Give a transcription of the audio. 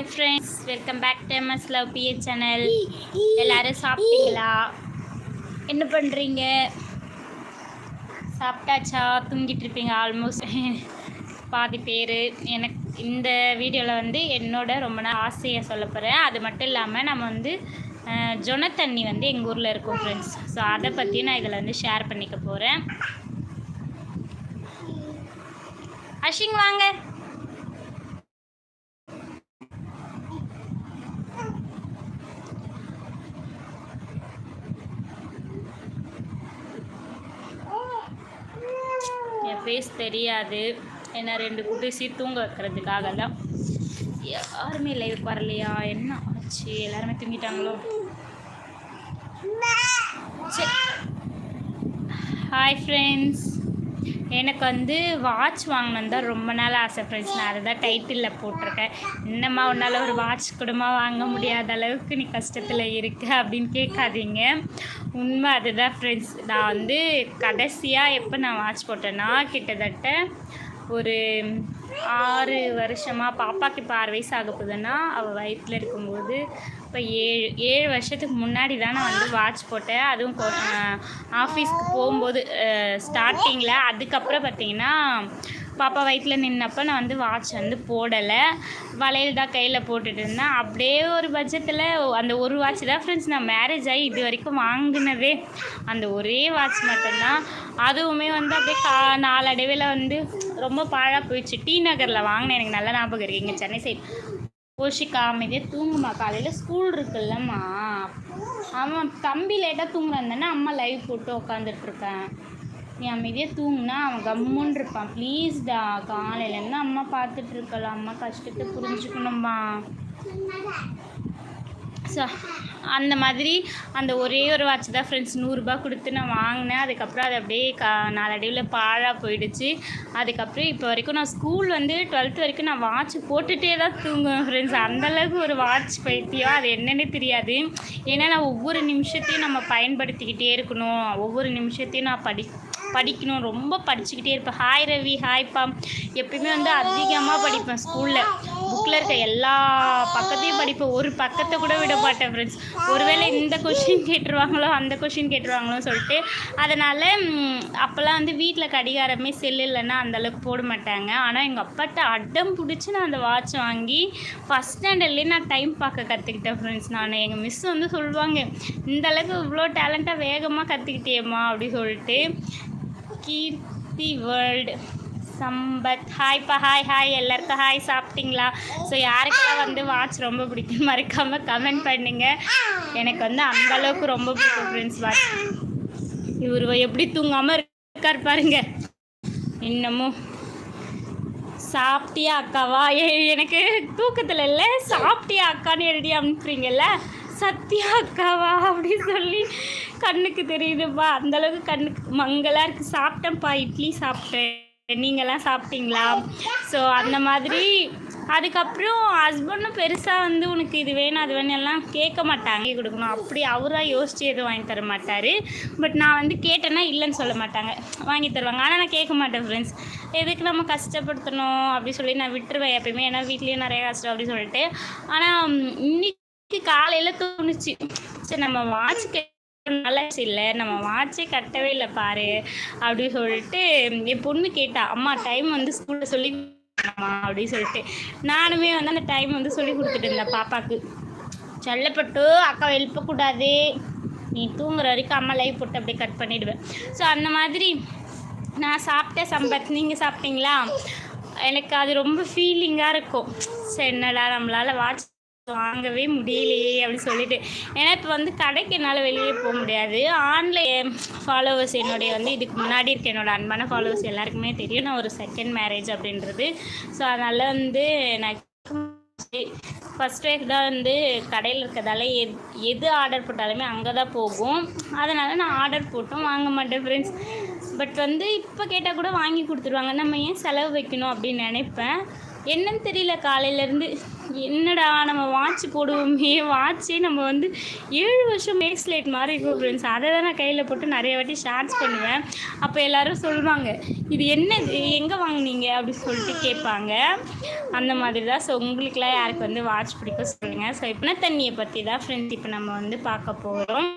Hi friends welcome back to MS love PA channel எல்லாரும் சாப்பிட்டீங்களா? என்ன பண்ணுறீங்க சாப்பிட்டாச்சா? தூங்கிட்டு இருப்பீங்க ஆல்மோஸ்ட் பாதி பேர். எனக்கு இந்த வீடியோவில் வந்து என்னோட ரொம்ப நாள் ஆசையை சொல்ல போகிறேன் அது மட்டும் இல்லாமல் நம்ம வந்து ஜொன தண்ணி வந்து எங்கள் ஊரில் இருக்கும் ஃப்ரெண்ட்ஸ் ஸோ அதை பற்றி நான் இதில் வந்து ஷேர் பண்ணிக்க போகிறேன் அஷிங் வாங்க என் ஃபேஸ் தெரியாது. ஏன்னா ரெண்டு குட்டிசி தூங்க வைக்கிறதுக்காக தான் யாருமே லைவ் வரலையா? என்ன ஆச்சு? எல்லாருமே தூங்கிட்டாங்களோ? ஹாய் ஃப்ரெண்ட்ஸ் எனக்கு வந்து வாட்ச் வாங்கணும் தான் ரொம்ப நாள் ஆசை ஃப்ரெண்ட்ஸ் நான் அதை தான் டைட்டிலில் போட்டிருக்கேன். என்னம்மா உன்னால் ஒரு வாட்ச் கூடமா வாங்க முடியாத அளவுக்கு நீ கஷ்டத்தில் இருக்க அப்படின்னு கேட்காதீங்க. உண்மை அதுதான் ஃப்ரெண்ட்ஸ் நான் வந்து கடைசியாக எப்போ நான் வாட்ச் போட்டேன்னா கிட்டத்தட்ட ஒரு ஆறு வருஷமாக பாப்பாக்கு இப்போ ஆறு வயசு ஆக போகுதுன்னா அவள் வயிற்றில் இருக்கும்போது இப்போ ஏழு ஏழு வருஷத்துக்கு முன்னாடி தான் நான் வந்து வாட்ச் போட்டேன். அதுவும் ஆஃபீஸ்க்கு போகும்போது ஸ்டார்டிங்கில் அதுக்கப்புறம் பார்த்தீங்கன்னா பாப்பா வயிற்றில் நின்னப்போ நான் வந்து வாட்ச் வந்து போடலை. வளையல் தான் கையில் போட்டுட்டு இருந்தேன். அப்படியே ஒரு பட்சத்தில் அந்த ஒரு வாட்ச் தான் ஃப்ரெண்ட்ஸ் நான் மேரேஜ் ஆகி இது வரைக்கும் வாங்கினதே. அந்த ஒரே வாட்ச் மட்டும்தான். அதுவுமே வந்து அப்படியே கா நாளடைவில் வந்து ரொம்ப பாழாக போயிடுச்சு. டி நகரில் வாங்கினேன் எனக்கு நல்ல ஞாபகம் இருக்குது இங்கே சென்னை சைடு கோஷிக்கா அமைதியாக தூங்குமா? காலையில் ஸ்கூல் இருக்குல்லம்மா. அவன் தம்பி லேட்டாக தூங்குறான் அம்மா லைவ் போட்டு உட்காந்துட்ருக்கேன் நீ அமைதியாக தூங்குனா அவன் கம்முன்னு இருப்பான். ப்ளீஸ்டா காலையிலேருந்து அம்மா பார்த்துட்ருக்கலாம் அம்மா கஷ்டத்தை புரிஞ்சுக்கணும்மா ஸோ அந்த மாதிரி அந்த ஒரே ஒரு வாட்ச் தான் ஃப்ரெண்ட்ஸ் நூறுரூபா கொடுத்து நான் வாங்கினேன். அதுக்கப்புறம் அது அப்படியே க நாளடைவில் பாழாக போயிடுச்சு. அதுக்கப்புறம் இப்போ வரைக்கும் நான் ஸ்கூல் வந்து டுவெல்த் வரைக்கும் நான் வாட்ச் போட்டுகிட்டே தான் தூங்குவேன் ஃப்ரெண்ட்ஸ் அந்தளவுக்கு ஒரு வாட்ச் பைத்தியம் அது என்னென்னு தெரியாது. ஏன்னா நான் ஒவ்வொரு நிமிஷத்தையும் நம்ம பயன்படுத்திக்கிட்டே இருக்கணும். ஒவ்வொரு நிமிஷத்தையும் நான் படி படிக்கணும். ரொம்ப படிச்சுக்கிட்டே இருப்பேன். ஹாய் ரவி ஹாய்ப்பா எப்பயுமே வந்து அதிகமாக படிப்பேன் ஸ்கூலில் புக்கில் இருக்க எல்லா பக்கத்தையும் படிப்பேன். ஒரு பக்கத்தை கூட விட மாட்டேன் ஃப்ரெண்ட்ஸ் ஒருவேளை இந்த கொஷின் கேட்டுருவாங்களோ அந்த கொஷின் கேட்டுருவாங்களோ சொல்லிட்டு. அதனால் அப்போல்லாம் வந்து வீட்டில் கடிகாரமே செல் இல்லைன்னா அந்தளவுக்கு போட மாட்டாங்க. ஆனால் எங்கள் அப்பாட்ட அடம் பிடிச்சி நான் அந்த வாட்ச் வாங்கி ஃபஸ்ட் ஸ்டாண்டர்ட்லேயே நான் டைம் பார்க்க கற்றுக்கிட்டேன் ஃப்ரெண்ட்ஸ் நான். எங்கள் மிஸ் வந்து சொல்லுவாங்க இந்தளவுக்கு இவ்வளோ டேலண்ட்டாக வேகமாக கற்றுக்கிட்டேம்மா அப்படி சொல்லிட்டு. கீர்த்தி வேர்ல்டு சம்பத். ஹாய்ப்பா ஹாய் ஹாய் எல்லாருக்கும் ஹாய் சாப்பிட்டீங்களா? ஸோ யாருக்கெல்லாம் வந்து வாட்ச் ரொம்ப பிடிக்கும் மறக்காமல் கமெண்ட் பண்ணுங்க. எனக்கு வந்து அந்தளவுக்கு ரொம்ப பிடிக்கும் ஃப்ரெண்ட்ஸ் வாட்ச் இவர் எப்படி தூங்காமல் இருக்கார் பாருங்க. இன்னமும் சாப்பிட்டியா அக்காவா? எனக்கு தூக்கத்தில் இல்லை. சாப்பிட்டியா அக்கான்னு எழுதி அனுப்புறீங்கல்ல? சத்யா அக்காவா அப்படின்னு சொல்லி கண்ணுக்கு தெரியுதுப்பா. அந்தளவுக்கு கண்ணுக்கு மங்கலாக இருக்குது சாப்பிட்டேன்ப்பா. இட்லி சாப்பிட்டேன். நீங்களாம் சாப்பிட்டீங்களா? ஸோ அந்த மாதிரி. அதுக்கப்புறம் ஹஸ்பண்டும் பெருசாக வந்து உனக்கு இது வேணும் அது வேணும் எல்லாம் கேட்க மாட்டாங்க. கொடுக்கணும். அப்படி அவராக யோசித்து எதுவும் வாங்கி தர மாட்டார். பட் நான் வந்து கேட்டேன்னா இல்லைன்னு சொல்ல மாட்டாங்க. வாங்கி தருவாங்க. ஆனால் நான் கேட்க மாட்டேன் ஃப்ரெண்ட்ஸ் எதுக்கு நம்ம கஷ்டப்படுத்தணும்? அப்படி சொல்லி நான் விட்டுருவேன் எப்பயுமே. ஏன்னா வீட்லேயும் நிறைய கஷ்டம் அப்படின்னு சொல்லிட்டு. ஆனால் இன்னைக்கு காலையில் தோணுச்சு சரி நம்ம வாட்ச் நல்லா இல்லை நம்ம வாட்சே கட்டவே இல்லை பாரு அப்படி சொல்லிட்டு என் பொண்ணு கேட்டா அம்மா டைம் வந்து ஸ்கூலில் சொல்லி அப்படின்னு சொல்லிட்டு நானுமே வந்து அந்த டைம் வந்து சொல்லி கொடுத்துட்டு இருந்தேன் பாப்பாக்கு. சொல்லப்பட்டு அக்கா எழுப்பக்கூடாது நீ தூங்குற வரைக்கும் அம்மா லைவ் போட்டு அப்படியே கட் பண்ணிவிடுவேன் ஸோ அந்த மாதிரி நான் சாப்பிட்டேன் சம்பத் நீங்கள் சாப்பிட்டீங்களா? எனக்கு அது ரொம்ப ஃபீலிங்காக இருக்கும். சரி என்னடா நம்மளால் வாட்ச் வாங்கவே முடியலையே அப்படின்னு சொல்லிட்டு. ஏன்னா இப்போ வந்து கடைக்கு என்னால் வெளியே போக முடியாது. ஆன்லைன் ஃபாலோவர்ஸ் என்னுடைய வந்து இதுக்கு முன்னாடி இருக்க என்னோடய அன்பான ஃபாலோவர்ஸ் எல்லாருக்குமே தெரியும். நான் ஒரு செகண்ட் மேரேஜ் அப்படின்றது. ஸோ அதனால் வந்து நான் ஃபஸ்ட் ஒய்ஃப் தான் வந்து கடையில் இருக்கிறதால எது எது ஆர்டர் போட்டாலுமே அங்கே தான் போகும். அதனால் நான் ஆர்டர் போட்டும் வாங்க மாட்டேன் ஃப்ரெண்ட்ஸ் பட் வந்து இப்போ கேட்டால் கூட வாங்கி கொடுத்துருவாங்க. நம்ம ஏன் செலவு வைக்கணும் அப்படின்னு நினைப்பேன். என்னன்னு தெரியல காலையிலேருந்து. என்னடா நம்ம வாட்ச் போடுவோமே. வாட்சே நம்ம வந்து ஏழு வருஷம் மேக்ஸ்லேட் மாதிரி இருக்கும் ஃப்ரெண்ட்ஸ் அதை தான் நான் கையில் போட்டு நிறைய வாட்டி ஷேர்ஸ் பண்ணுவேன். அப்போ எல்லாரும் சொல்லுவாங்க இது என்ன எங்கே வாங்குனீங்க? அப்படின்னு சொல்லிட்டு கேட்பாங்க. அந்த மாதிரி தான். ஸோ உங்களுக்குலாம் யாருக்கு வந்து வாட்ச் பிடிக்கும் சொல்லுங்கள் ஸோ இப்போ தண்ணியை பற்றி தான் ஃப்ரெண்ட்ஸ் இப்போ நம்ம வந்து பார்க்க போகிறோம்